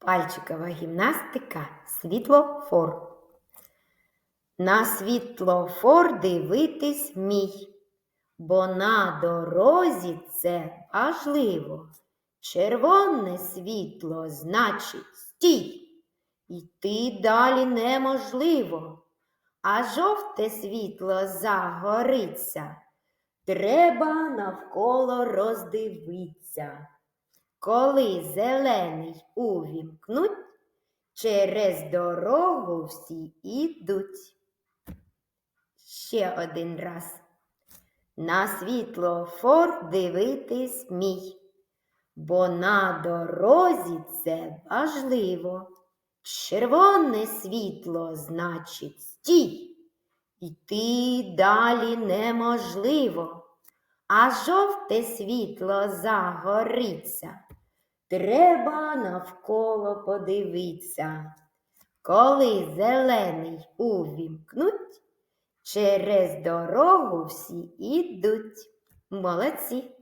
Пальчикова гімнастика світлофор. На світлофор дивитись вмій, бо на дорозі це важливо. Червоне світло значить стій. Йти далі неможливо, а жовте світло загориться. Треба навколо роздивиться. Коли зелений увімкнуть, через дорогу всі ідуть. Ще один раз. На світлофор дивитись мій, бо на дорозі це важливо. Червоне світло значить стій. Йти далі неможливо, а жовте світло загориться. Треба навколо подивитися. Коли зелений увімкнуть, через дорогу всі ідуть. Молодці.